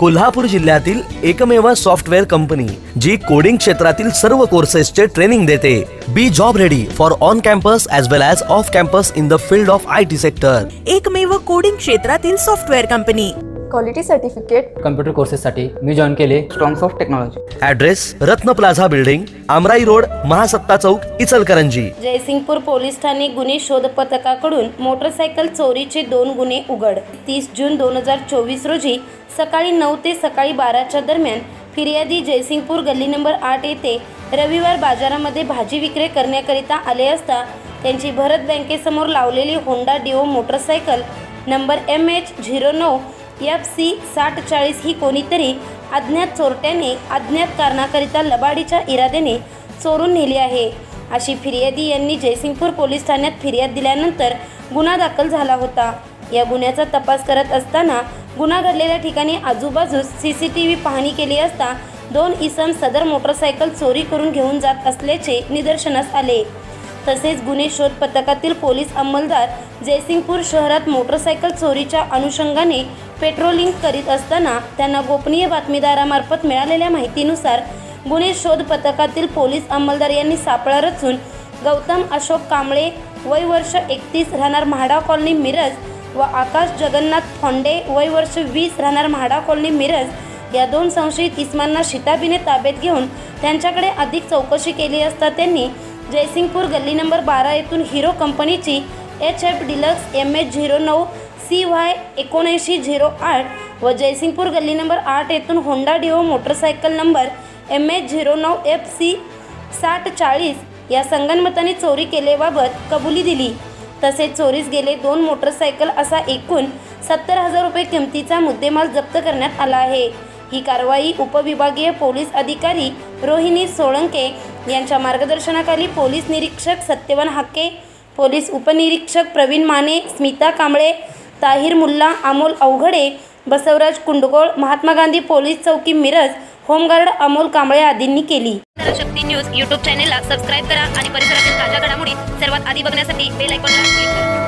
कोल्हापूर जिल्ह्यातील एकमेव software company जी coding क्षेत्रातील सर्व कोर्सेसचे ट्रेनिंग देते. Be job ready for on campus as well as off campus in the field of I T sector एकमेव coding क्षेत्रातील software company. Quality certificate computer कोर्सेससाठी मी join केले. Strongs of Technology address Ratna plaza building Amrai road Mahasatta Chowk Ichalkaranji Jaysingpur police Thane गुन्हे शोध पथकाकडून motorcycle चोरीचे दोन गुन्हे उघड. तीस जून दोन हजार चोवीस रोजी सकाळी नऊ ते सकाळी बाराच्या दरम्यान फिर्यादी जयसिंगपूर गल्ली नंबर आठ येथे रविवार बाजारामध्ये भाजी विक्री करण्याकरिता आले असता त्यांची भरत बँकेसमोर लावलेली Honda Dio motorcycle number M H zero नऊ एफ सी साठ चाळीस ही कोणीतरी अज्ञात चोरट्याने अज्ञात कारणाकरिता लबाडीच्या इराद्याने चोरून नेली आहे. अशी फिर्यादी यांनी जयसिंगपूर पोलीस ठाण्यात फिर्याद दिल्यानंतर गुन्हा दाखल झाला होता. या गुन्ह्याचा तपास करत असताना गुन्हा घडलेल्या ठिकाणी आजूबाजूस सी सी टी व्ही पाहणी केली असता दोन इसम सदर मोटरसायकल चोरी करून घेऊन जात असल्याचे निदर्शनास आले. तसेच गुन्हे शोध पथकातील पोलीस अंमलदार जयसिंगपूर शहरात मोटरसायकल चोरीच्या अनुषंगाने पेट्रोलिंग करीत असताना त्यांना गोपनीय बातमीदारामार्फत मिळालेल्या माहितीनुसार गुन्हे शोध पथकातील पोलीस अंमलदार यांनी सापळा रचून गौतम अशोक कांबळे वय वर्ष एकतीस राहणार म्हाडा कॉलनी मिरज व आकाश जगन्नाथ फोंडे वय वर्ष वीस राहणार म्हाडा कॉलनी मिरज या दोन संशयित इस्मांना शिताबीने ताब्यात घेऊन त्यांच्याकडे अधिक चौकशी केली असता त्यांनी जयसिंगपूर गल्ली नंबर बारा येथून हिरो कंपनीची H F deluxe M H zero नऊ सी व्हाय एकोणऐंशी झिरो आठ व जयसिंगपूर गल्ली नंबर आठ येथून Honda Dio motorcycle number M H zero नऊ एफ सी साठ चाळीस या संगनमताने चोरी केल्याबाबत कबुली दिली. तसेच चोरीस गेले दोन मोटरसायकल असा एकूण सत्तर हजार रुपये किमतीचा मुद्देमाल जप्त करण्यात आला आहे. ही कारवाई उपविभागीय पोलीस अधिकारी रोहिणी सोळंके यांच्या मार्गदर्शनाखाली पोलीस निरीक्षक सत्यवान हाके पोलीस उपनिरीक्षक प्रवीण माने स्मिता कांबळे ताहिर मुल्ला अमोल अवघडे बसवराज कुंडगोळ महात्मा गांधी पोलीस चौकी मिरज होमगार्ड अमोल कांबळे आदींनी केली. शक्ती न्यूज यूट्यूब चॅनेलला सबस्क्राईब करा आणि परिसरातील ताज्या घडामोडी सर्वात आधी बघण्यासाठी बेल आयकॉनला क्लिक करा.